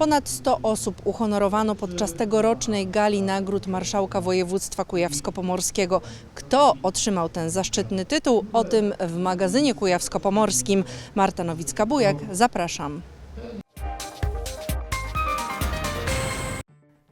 Ponad 100 osób uhonorowano podczas tegorocznej gali nagród Marszałka Województwa Kujawsko-Pomorskiego. Kto otrzymał ten zaszczytny tytuł? O tym w magazynie kujawsko-pomorskim. Marta Nowicka-Bujak, zapraszam.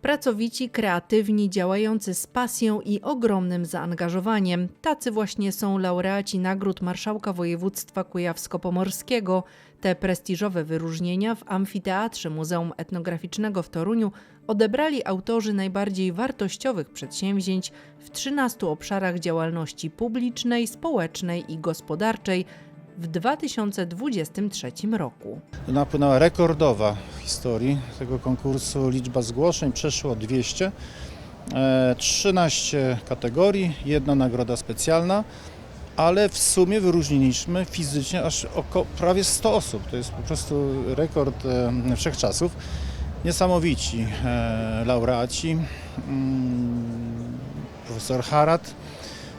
Pracowici, kreatywni, działający z pasją i ogromnym zaangażowaniem. Tacy właśnie są laureaci nagród Marszałka Województwa Kujawsko-Pomorskiego. Te prestiżowe wyróżnienia w Amfiteatrze Muzeum Etnograficznego w Toruniu odebrali autorzy najbardziej wartościowych przedsięwzięć w 13 obszarach działalności publicznej, społecznej i gospodarczej w 2023 roku. Napłynęła rekordowa w historii tego konkursu liczba zgłoszeń, przeszło 200. E, 13 kategorii, jedna nagroda specjalna, ale w sumie wyróżniliśmy fizycznie aż około prawie 100 osób. To jest po prostu rekord e, wszechczasów. Niesamowici e, laureaci. Mm, Profesor Harat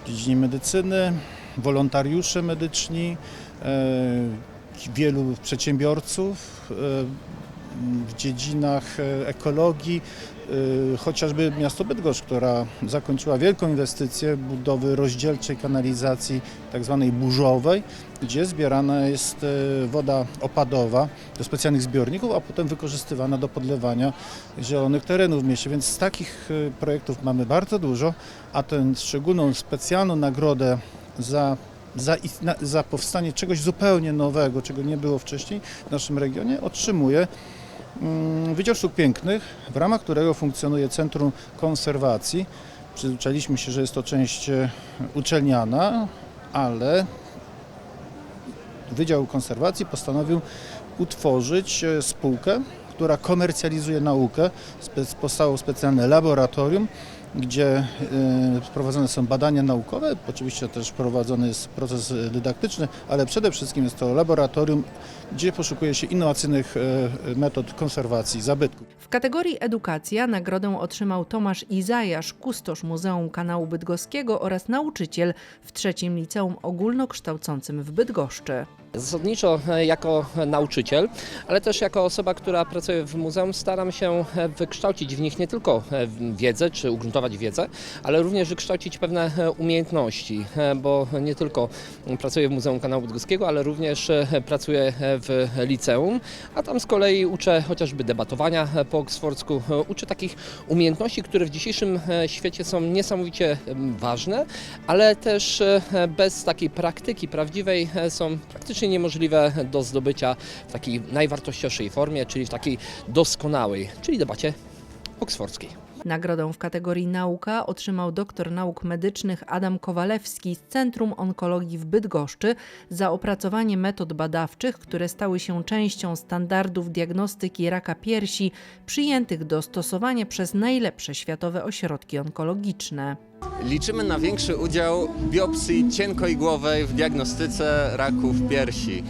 w dziedzinie medycyny, wolontariusze medyczni, wielu przedsiębiorców e, w dziedzinach e, ekologii, e, chociażby miasto Bydgoszcz, która zakończyła wielką inwestycję budowy rozdzielczej kanalizacji tak zwanej burzowej, gdzie zbierana jest e, woda opadowa do specjalnych zbiorników, a potem wykorzystywana do podlewania zielonych terenów w mieście. Więc takich e, projektów mamy bardzo dużo, a tę szczególną, specjalną nagrodę za za, za powstanie czegoś zupełnie nowego, czego nie było wcześniej w naszym regionie, otrzymuje mm, Wydział Sztuk Pięknych, w ramach którego funkcjonuje Centrum Konserwacji. Przyzwyczailiśmy się, że jest to część e, uczelniana, ale Wydział Konserwacji postanowił utworzyć e, spółkę, która komercjalizuje naukę. Powstało specjalne laboratorium, gdzie e, prowadzone są badania naukowe, oczywiście też prowadzony jest proces dydaktyczny, ale przede wszystkim jest to laboratorium, gdzie poszukuje się innowacyjnych e, metod konserwacji zabytków. W kategorii edukacja nagrodę otrzymał Tomasz Izajasz, kustosz Muzeum Kanału Bydgoskiego oraz nauczyciel w trzecim liceum ogólnokształcącym w Bydgoszczy. Zasadniczo e, jako nauczyciel, ale też jako osoba, która pracuje w muzeum, staram się e, wykształcić w nich nie tylko e, wiedzę, czy ugruntować wiedzę, ale również wykształcić pewne umiejętności, bo nie tylko pracuję w Muzeum Kanału Bydgoskiego, ale również pracuję w liceum, a tam z kolei uczę chociażby debatowania po oksfordzku, uczę takich umiejętności, które w dzisiejszym świecie są niesamowicie ważne, ale też bez takiej praktyki prawdziwej są praktycznie niemożliwe do zdobycia w takiej najwartościowszej formie, czyli w takiej doskonałej, czyli debacie oksfordzkiej. Nagrodę w kategorii nauka otrzymał doktor nauk medycznych Adam Kowalewski z Centrum Onkologii w Bydgoszczy za opracowanie metod badawczych, które stały się częścią standardów diagnostyki raka piersi przyjętych do stosowania przez najlepsze światowe ośrodki onkologiczne. Liczymy na większy udział biopsji cienkoigłowej w diagnostyce raków piersi.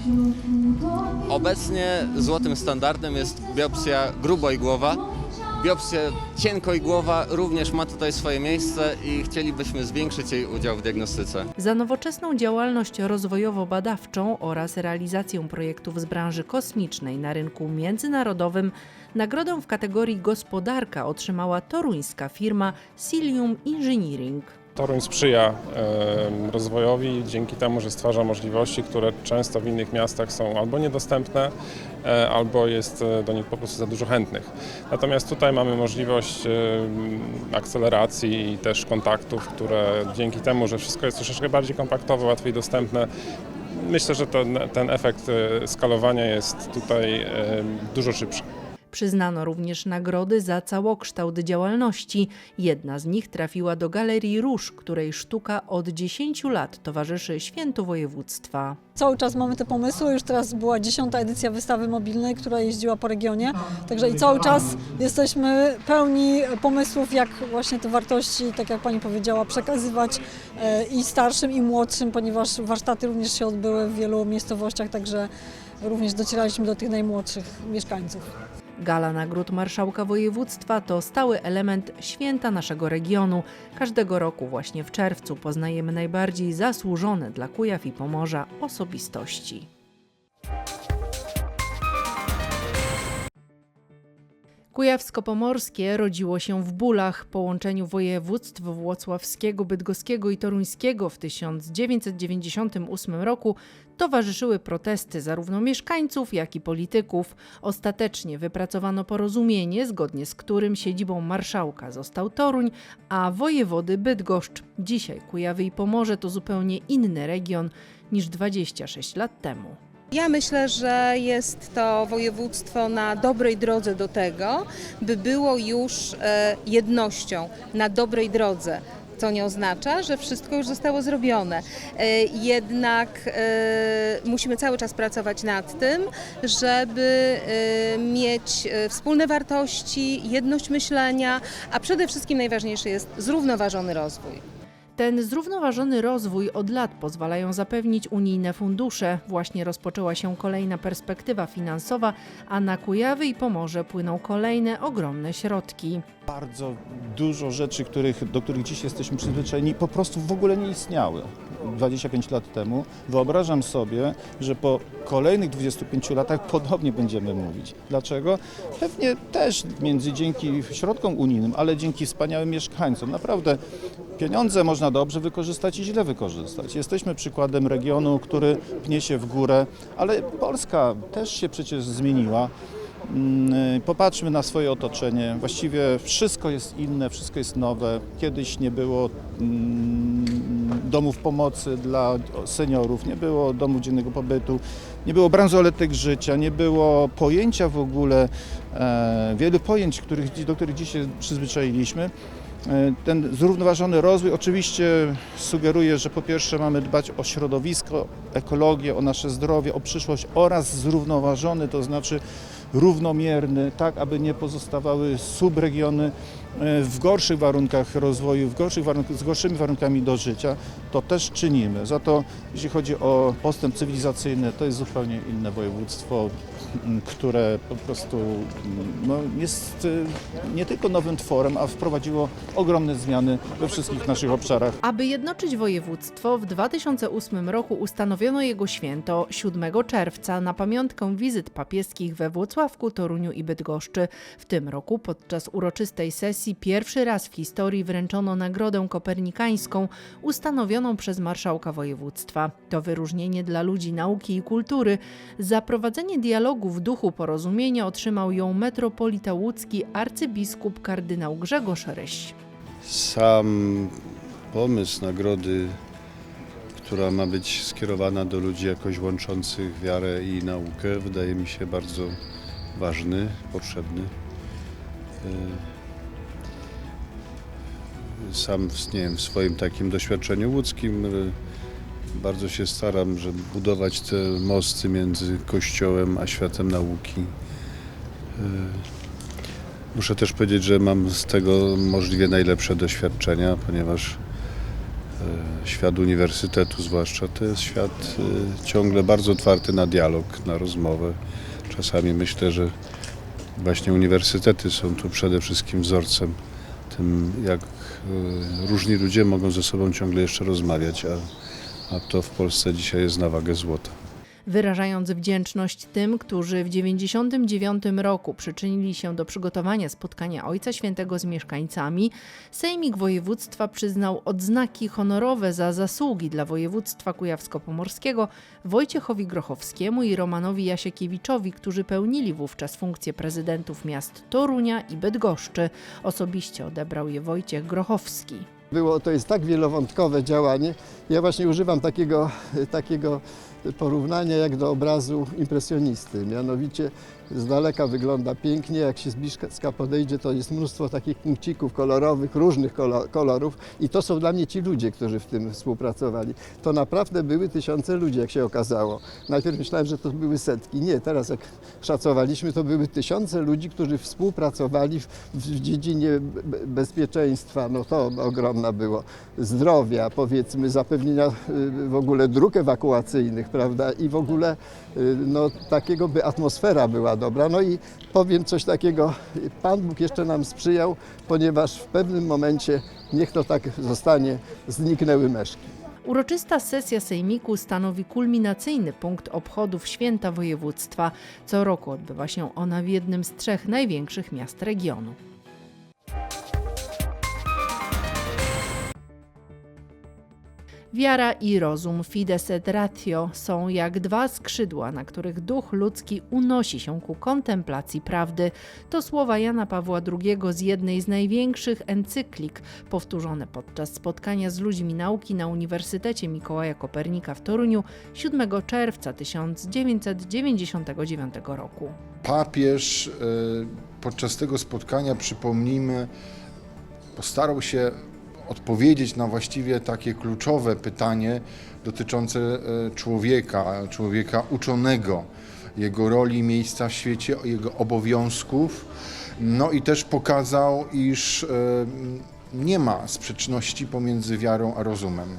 Obecnie złotym standardem jest biopsja gruboigłowa. Biopsja cienkoigłowa również ma tutaj swoje miejsce i chcielibyśmy zwiększyć jej udział w diagnostyce. Za nowoczesną działalność rozwojowo-badawczą oraz realizację projektów z branży kosmicznej na rynku międzynarodowym nagrodę w kategorii gospodarka otrzymała toruńska firma Cilium Engineering. Toruń sprzyja rozwojowi dzięki temu, że stwarza możliwości, które często w innych miastach są albo niedostępne, e, albo jest e, do nich po prostu za dużo chętnych. Natomiast tutaj mamy możliwość akceleracji i też kontaktów, które dzięki temu, że wszystko jest troszeczkę bardziej kompaktowe, łatwiej dostępne, myślę, że ten, ten efekt e, skalowania jest tutaj dużo szybszy. Przyznano również nagrody za całokształt działalności. Jedna z nich trafiła do Galerii Róż, której sztuka od 10 lat towarzyszy świętu województwa. Cały czas mamy te pomysły, już teraz była dziesiąta edycja wystawy mobilnej, która jeździła po regionie, także i cały czas jesteśmy pełni pomysłów, jak właśnie te wartości, tak jak Pani powiedziała, przekazywać e, i starszym, i młodszym, ponieważ warsztaty również się odbyły w wielu miejscowościach, także również docieraliśmy do tych najmłodszych mieszkańców. Gala Nagród Marszałka Województwa to stały element święta naszego regionu. Każdego roku właśnie w czerwcu poznajemy najbardziej zasłużone dla Kujaw i Pomorza osobistości. Kujawsko-Pomorskie rodziło się w bólach. Połączeniu województw włocławskiego, bydgoskiego i toruńskiego w 1998 roku towarzyszyły protesty zarówno mieszkańców, jak i polityków. Ostatecznie wypracowano porozumienie, zgodnie z którym siedzibą marszałka został Toruń, a wojewody Bydgoszcz. Dzisiaj Kujawy i Pomorze to zupełnie inny region niż 26 lat temu. Ja myślę, że jest to województwo na dobrej drodze do tego, by było już e, jednością, na dobrej drodze. Co nie oznacza, że wszystko już zostało zrobione. E, Jednak e, musimy cały czas pracować nad tym, żeby e, mieć wspólne wartości, jedność myślenia, a przede wszystkim najważniejszy jest zrównoważony rozwój. Ten zrównoważony rozwój od lat pozwalają zapewnić unijne fundusze. Właśnie rozpoczęła się kolejna perspektywa finansowa, a na Kujawy i Pomorze płyną kolejne ogromne środki. Bardzo dużo rzeczy, których, do których dziś jesteśmy przyzwyczajeni, po prostu w ogóle nie istniały 25 lat temu. Wyobrażam sobie, że po kolejnych 25 latach podobnie będziemy mówić. Dlaczego? Pewnie też między dzięki środkom unijnym, ale dzięki wspaniałym mieszkańcom. Naprawdę pieniądze można dobrze wykorzystać i źle wykorzystać. Jesteśmy przykładem regionu, który pnie się w górę, ale Polska też się przecież zmieniła. Mm, Popatrzmy na swoje otoczenie. Właściwie wszystko jest inne, wszystko jest nowe. Kiedyś nie było mm, domów pomocy dla seniorów, nie było domu dziennego pobytu, nie było bransoletek życia, nie było pojęcia w ogóle, e, wielu pojęć, do których dzisiaj się przyzwyczailiśmy. E, Ten zrównoważony rozwój oczywiście sugeruje, że po pierwsze mamy dbać o środowisko, ekologię, o nasze zdrowie, o przyszłość oraz zrównoważony, to znaczy równomierny, tak aby nie pozostawały subregiony e, w gorszych warunkach rozwoju, w gorszych warunkach, z gorszymi warunkami do życia, to też czynimy. Za to jeśli chodzi o postęp cywilizacyjny, to jest zupełnie inne województwo, które po prostu no, jest e, nie tylko nowym tworem, a wprowadziło ogromne zmiany we wszystkich naszych obszarach. Aby jednoczyć województwo, w 2008 roku ustanowiono jego święto 7 czerwca na pamiątkę wizyt papieskich we Włocławku, Toruniu i Bydgoszczy. W tym roku podczas uroczystej sesji pierwszy raz w historii wręczono Nagrodę Kopernikańską ustanowioną przez marszałka województwa. To wyróżnienie dla ludzi nauki i kultury. Za prowadzenie dialogu w duchu porozumienia otrzymał ją metropolita łódzki arcybiskup kardynał Grzegorz Ryś. Sam pomysł nagrody, która ma być skierowana do ludzi jakoś łączących wiarę i naukę, wydaje mi się bardzo ważny, potrzebny. E, Sam nie wiem, w swoim takim doświadczeniu łódzkim e, bardzo się staram, żeby budować te mosty między Kościołem a światem nauki. E, Muszę też powiedzieć, że mam z tego możliwie najlepsze doświadczenia, ponieważ e, świat uniwersytetu zwłaszcza to jest świat e, ciągle bardzo otwarty na dialog, na rozmowę. Czasami myślę, że właśnie uniwersytety są tu przede wszystkim wzorcem tym, jak różni ludzie mogą ze sobą ciągle jeszcze rozmawiać, a, a to w Polsce dzisiaj jest na wagę złota. Wyrażając wdzięczność tym, którzy w 1999 roku przyczynili się do przygotowania spotkania Ojca Świętego z mieszkańcami, Sejmik Województwa przyznał odznaki honorowe za zasługi dla województwa kujawsko-pomorskiego Wojciechowi Grochowskiemu i Romanowi Jasiekiewiczowi, którzy pełnili wówczas funkcję prezydentów miast Torunia i Bydgoszczy. Osobiście odebrał je Wojciech Grochowski. Było, to jest tak wielowątkowe działanie. Ja właśnie używam takiego, takiego porównania jak do obrazu impresjonisty. Mianowicie z daleka wygląda pięknie, jak się z bliska podejdzie, to jest mnóstwo takich punkcików kolorowych, różnych kolo- kolorów i to są dla mnie ci ludzie, którzy w tym współpracowali. To naprawdę były tysiące ludzi, jak się okazało. Najpierw myślałem, że to były setki. Nie, teraz jak szacowaliśmy, to były tysiące ludzi, którzy współpracowali w, w dziedzinie be- bezpieczeństwa, no to ogromna było, zdrowia, powiedzmy, zapewnienia y, w ogóle dróg ewakuacyjnych, prawda, i w ogóle y, no, takiego, by atmosfera była dobra. No i powiem coś takiego, Pan Bóg jeszcze nam sprzyjał, ponieważ w pewnym momencie, niech to tak zostanie, zniknęły meszki. Uroczysta sesja Sejmiku stanowi kulminacyjny punkt obchodów Święta Województwa. Co roku odbywa się ona w jednym z trzech największych miast regionu. Wiara i rozum, fides et ratio, są jak dwa skrzydła, na których duch ludzki unosi się ku kontemplacji prawdy. To słowa Jana Pawła II z jednej z największych encyklik, powtórzone podczas spotkania z ludźmi nauki na Uniwersytecie Mikołaja Kopernika w Toruniu 7 czerwca 1999 roku. papież e, podczas tego spotkania, przypomnijmy, postarał się odpowiedzieć na właściwie takie kluczowe pytanie dotyczące e, człowieka, człowieka uczonego, jego roli, miejsca w świecie, jego obowiązków. No i też pokazał, iż e, nie ma sprzeczności pomiędzy wiarą a rozumem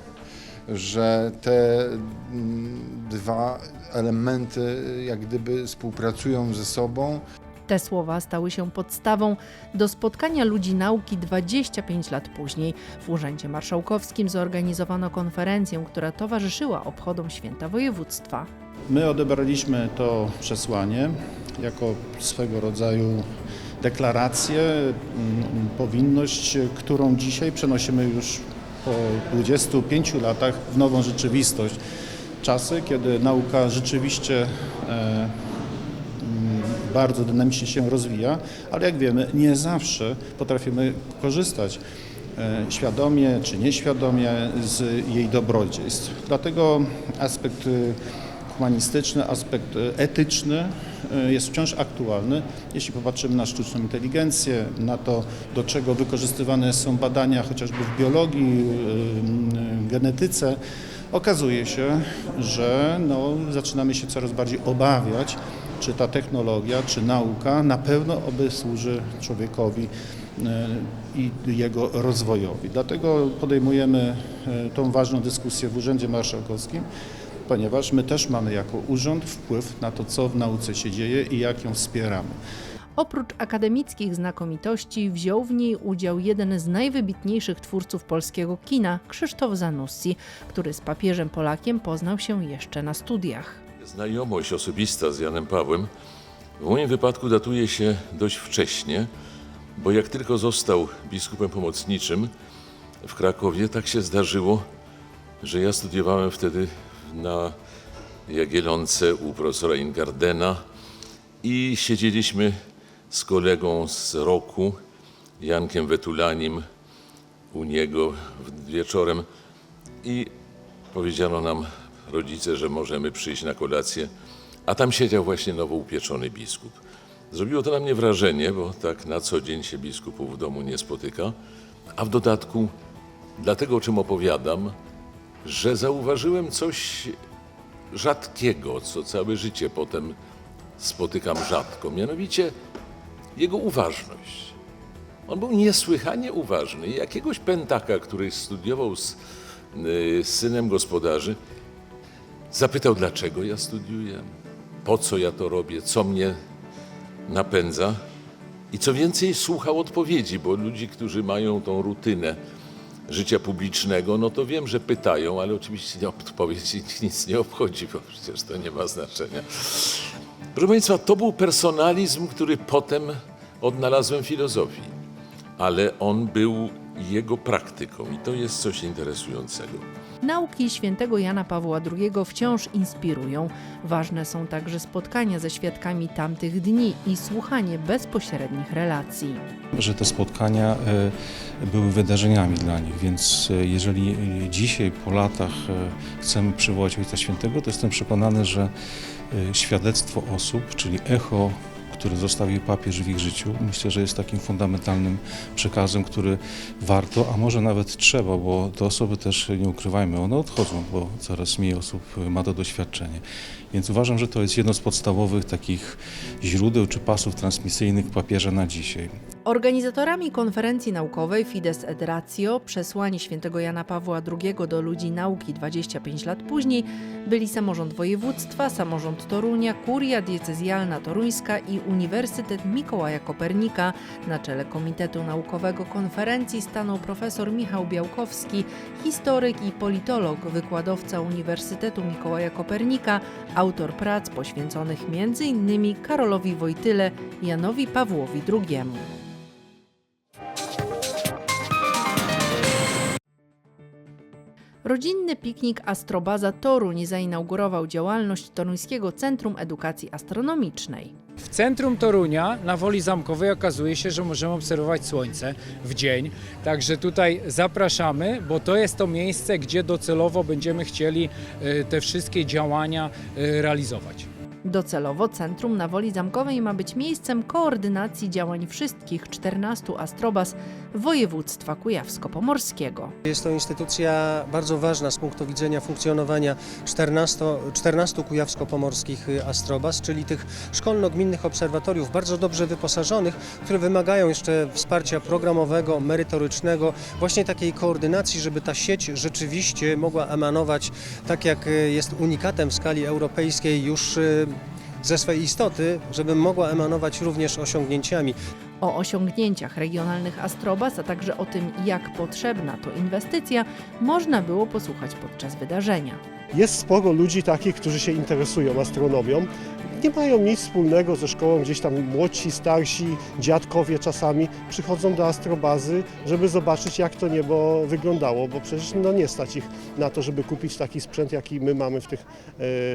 że te dwa elementy jak gdyby współpracują ze sobą. Te słowa stały się podstawą do spotkania ludzi nauki 25 lat później. W Urzędzie Marszałkowskim zorganizowano konferencję, która towarzyszyła obchodom Święta Województwa. My odebraliśmy to przesłanie jako swego rodzaju deklarację, mm, powinność, którą dzisiaj przenosimy już po 25 latach w nową rzeczywistość. Czasy, kiedy nauka rzeczywiście e, bardzo dynamicznie się rozwija, ale jak wiemy, nie zawsze potrafimy korzystać e, świadomie czy nieświadomie z jej dobrodziejstw. Dlatego aspekt e, humanistyczny, aspekt e, etyczny jest wciąż aktualny. Jeśli popatrzymy na sztuczną inteligencję, na to, do czego wykorzystywane są badania chociażby w biologii, genetyce, okazuje się, że no, zaczynamy się coraz bardziej obawiać, czy ta technologia, czy nauka na pewno oby służy człowiekowi e, i jego rozwojowi. Dlatego podejmujemy e, tą ważną dyskusję w Urzędzie Marszałkowskim, ponieważ my też mamy jako urząd wpływ na to, co w nauce się dzieje i jak ją wspieramy. Oprócz akademickich znakomitości wziął w niej udział jeden z najwybitniejszych twórców polskiego kina, Krzysztof Zanussi, który z papieżem Polakiem poznał się jeszcze na studiach. Znajomość osobista z Janem Pawłem w moim wypadku datuje się dość wcześnie, bo jak tylko został biskupem pomocniczym w Krakowie, tak się zdarzyło, że ja studiowałem wtedy na Jagiellonce u profesora Ingardena i siedzieliśmy z kolegą z roku, Jankiem Wetulanim, u niego wieczorem i powiedziano nam rodzice, że możemy przyjść na kolację, a tam siedział właśnie nowo upieczony biskup. Zrobiło to na mnie wrażenie, bo tak na co dzień się biskupów w domu nie spotyka, a w dodatku dlatego, o czym opowiadam, że zauważyłem coś rzadkiego, co całe życie potem spotykam rzadko, mianowicie jego uważność. On był niesłychanie uważny. Jakiegoś pętaka, który studiował z y, synem gospodarzy, zapytał, dlaczego ja studiuję, po co ja to robię, co mnie napędza. I co więcej, słuchał odpowiedzi, bo ludzi, którzy mają tą rutynę życia publicznego, no to wiem, że pytają, ale oczywiście odpowiedź ich nic nie obchodzi, bo przecież to nie ma znaczenia. Proszę Państwa, to był personalizm, który potem odnalazłem w filozofii, ale on był jego praktyką i to jest coś interesującego. Nauki świętego Jana Pawła II wciąż inspirują. Ważne są także spotkania ze świadkami tamtych dni i słuchanie bezpośrednich relacji. że te spotkania e, były wydarzeniami dla nich, więc e, jeżeli dzisiaj po latach e, chcemy przywołać Ojca Świętego, to jestem przekonany, że świadectwo osób, czyli echo, które zostawił papież w ich życiu, myślę, że jest takim fundamentalnym przekazem, który warto, a może nawet trzeba, bo te osoby też, nie ukrywajmy, one odchodzą, bo coraz mniej osób ma to doświadczenie. Więc uważam, że to jest jedno z podstawowych takich źródeł czy pasów transmisyjnych papieża na dzisiaj. Organizatorami konferencji naukowej Fides et Ratio Przesłanie świętego Jana Pawła II do ludzi nauki 25 lat później byli samorząd województwa, samorząd Torunia, kuria diecezjalna toruńska i Uniwersytet Mikołaja Kopernika. Na czele Komitetu Naukowego konferencji stanął profesor Michał Białkowski, historyk i politolog, wykładowca Uniwersytetu Mikołaja Kopernika, autor prac poświęconych m.in. Karolowi Wojtyle, Janowi Pawłowi II. Rodzinny piknik Astrobaza Toruń zainaugurował działalność Toruńskiego Centrum Edukacji Astronomicznej. W centrum Torunia, na Woli Zamkowej, okazuje się, że możemy obserwować Słońce w dzień. Także tutaj zapraszamy, bo to jest to miejsce, gdzie docelowo będziemy chcieli e, te wszystkie działania e, realizować. Docelowo centrum na Woli Zamkowej ma być miejscem koordynacji działań wszystkich 14 astrobaz województwa kujawsko-pomorskiego. Jest to instytucja bardzo ważna z punktu widzenia funkcjonowania 14, 14 kujawsko-pomorskich astrobaz, czyli tych szkolno-gminnych obserwatoriów bardzo dobrze wyposażonych, które wymagają jeszcze wsparcia programowego, merytorycznego, właśnie takiej koordynacji, żeby ta sieć rzeczywiście mogła emanować tak jak jest unikatem w skali europejskiej już y, ze swej istoty, żeby mogła emanować również osiągnięciami. O osiągnięciach regionalnych astrobaz, a także o tym, jak potrzebna to inwestycja, można było posłuchać podczas wydarzenia. Jest sporo ludzi takich, którzy się interesują astronomią. Nie mają nic wspólnego ze szkołą, gdzieś tam młodsi, starsi, dziadkowie czasami przychodzą do astrobazy, żeby zobaczyć jak to niebo wyglądało, bo przecież no, nie stać ich na to, żeby kupić taki sprzęt, jaki my mamy w tych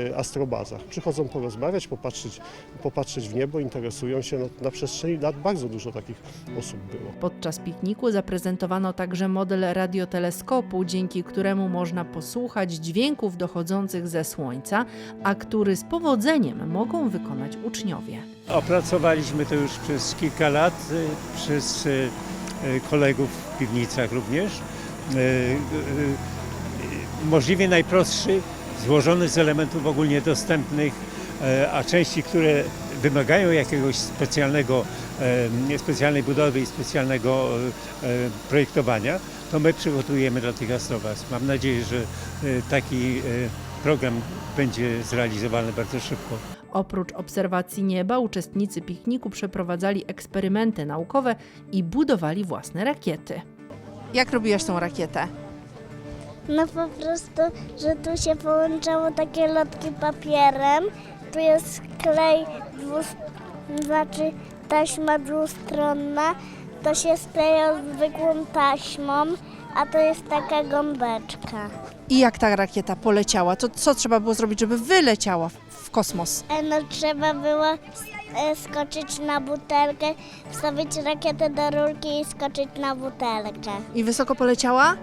e, astrobazach. Przychodzą porozmawiać, popatrzeć, popatrzeć w niebo, interesują się. No, na przestrzeni lat bardzo dużo takich osób było. Podczas pikniku zaprezentowano także model radioteleskopu, dzięki któremu można posłuchać dźwięków dochodzących ze Słońca, a który z powodzeniem mogą wykonać uczniowie. Opracowaliśmy to już przez kilka lat y, przez y, y, kolegów w piwnicach również. Możliwie najprostszy, złożony z elementów ogólnie dostępnych, a części, które wymagają jakiegoś specjalnego, specjalnej budowy i specjalnego projektowania, to my przygotujemy dla tych astrobaz. Mam nadzieję, że taki program będzie zrealizowany bardzo szybko. Oprócz obserwacji nieba, uczestnicy pikniku przeprowadzali eksperymenty naukowe i budowali własne rakiety. Jak robiłaś tą rakietę? No po prostu, że tu się połączało takie lotki papierem, tu jest klej, znaczy taśma dwustronna, to się skleja zwykłą taśmą, a to jest taka gąbeczka. I jak ta rakieta poleciała? To co trzeba było zrobić, żeby wyleciała w- kosmos? E, No trzeba było e, skoczyć na butelkę, wstawić rakietę do rurki i skoczyć na butelkę. I wysoko poleciała?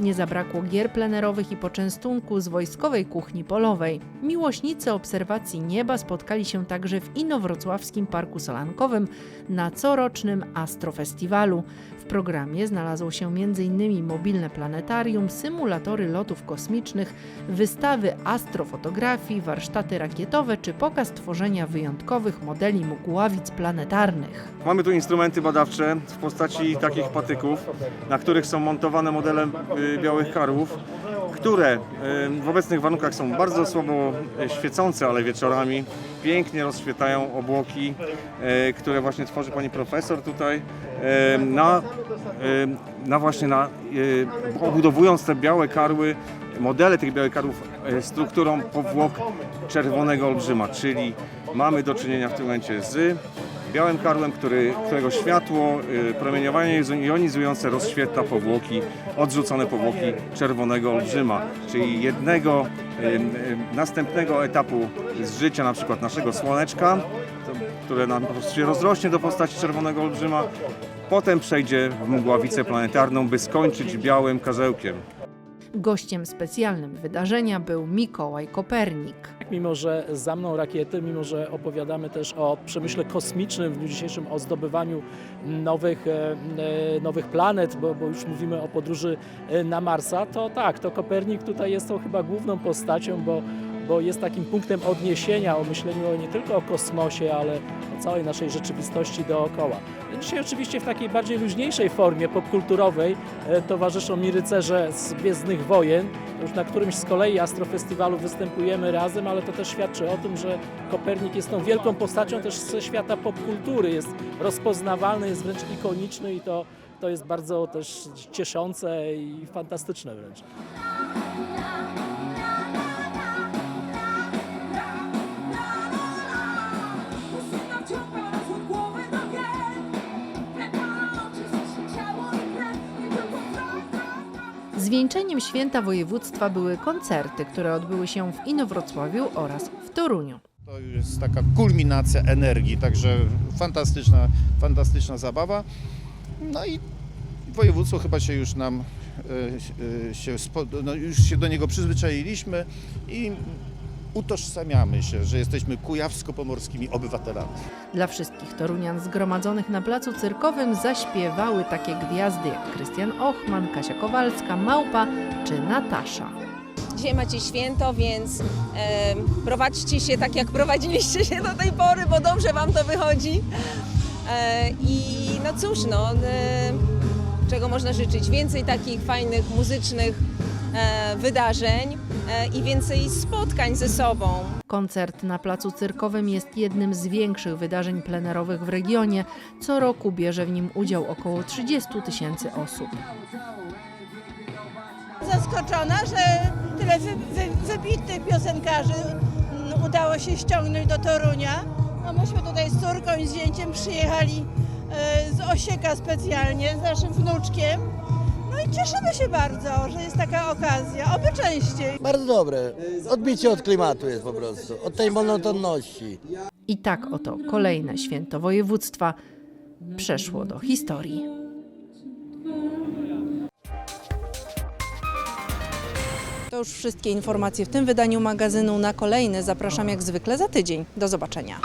Nie zabrakło gier plenerowych i poczęstunku z wojskowej kuchni polowej. Miłośnicy obserwacji nieba spotkali się także w Inowrocławskim Parku Solankowym na corocznym Astrofestiwalu. Programie znalazło się m.in. mobilne planetarium, symulatory lotów kosmicznych, wystawy astrofotografii, warsztaty rakietowe czy pokaz tworzenia wyjątkowych modeli mgławic planetarnych. Mamy tu instrumenty badawcze w postaci takich patyków, na których są montowane modele y, białych karłów, które w obecnych warunkach są bardzo słabo y, świecące, ale wieczorami pięknie rozświetają obłoki, y, które właśnie tworzy pani profesor tutaj, na, na właśnie na, y, obudowując te białe karły, modele tych białych karłów strukturą powłok czerwonego olbrzyma, czyli mamy do czynienia w tym momencie z białym karłem, który, którego światło, y, promieniowanie jonizujące rozświetla powłoki, odrzucone powłoki czerwonego olbrzyma, czyli jednego następnego etapu z życia na przykład naszego Słoneczka, które nam po prostu się rozrośnie do postaci czerwonego olbrzyma, potem przejdzie w mgławicę planetarną, by skończyć białym karzełkiem. Gościem specjalnym wydarzenia był Mikołaj Kopernik. Mimo, że za mną rakiety, mimo, że opowiadamy też o przemyśle kosmicznym w dniu dzisiejszym, o zdobywaniu nowych, e, e, nowych planet, bo, bo już mówimy o podróży e, na Marsa, to tak, to Kopernik tutaj jest tą chyba główną postacią, bo bo jest takim punktem odniesienia o myśleniu nie tylko o kosmosie, ale o całej naszej rzeczywistości dookoła. Dzisiaj oczywiście w takiej bardziej luźniejszej formie popkulturowej e, towarzyszą mi rycerze z Gwiezdnych Wojen. Już na którymś z kolei Astrofestiwalu występujemy razem, ale to też świadczy o tym, że Kopernik jest tą wielką postacią też ze świata popkultury. Jest rozpoznawalny, jest wręcz ikoniczny i to, to jest bardzo też cieszące i fantastyczne wręcz. Zwieńczeniem święta województwa były koncerty, które odbyły się w Inowrocławiu oraz w Toruniu. To już jest taka kulminacja energii, także fantastyczna, fantastyczna zabawa. No i województwo chyba się już nam e, e, się, no już się do niego przyzwyczailiśmy i utożsamiamy się, że jesteśmy kujawsko-pomorskimi obywatelami. Dla wszystkich Torunian zgromadzonych na placu cyrkowym zaśpiewały takie gwiazdy jak Krystian Ochman, Kasia Kowalska, Małpa czy Natasza. Dzisiaj macie święto, więc e, prowadźcie się tak, jak prowadziliście się do tej pory, bo dobrze Wam to wychodzi. E, I no cóż, no, e, czego można życzyć? Więcej takich fajnych, muzycznych e, wydarzeń i więcej spotkań ze sobą. Koncert na placu cyrkowym jest jednym z większych wydarzeń plenerowych w regionie. Co roku bierze w nim udział około 30 tysięcy osób. zaskoczona, że tyle wy, wy, wybitnych piosenkarzy mm, udało się ściągnąć do Torunia. No myśmy tutaj z córką i z zięciem przyjechali e, z Osieka specjalnie, z naszym wnuczkiem. Cieszymy się bardzo, że jest taka okazja, oby częściej. Bardzo dobre. Odbicie od klimatu jest po prostu, od tej monotonności. I tak oto kolejne święto województwa przeszło do historii. To już wszystkie informacje w tym wydaniu magazynu. Na kolejne zapraszam jak zwykle za tydzień. Do zobaczenia.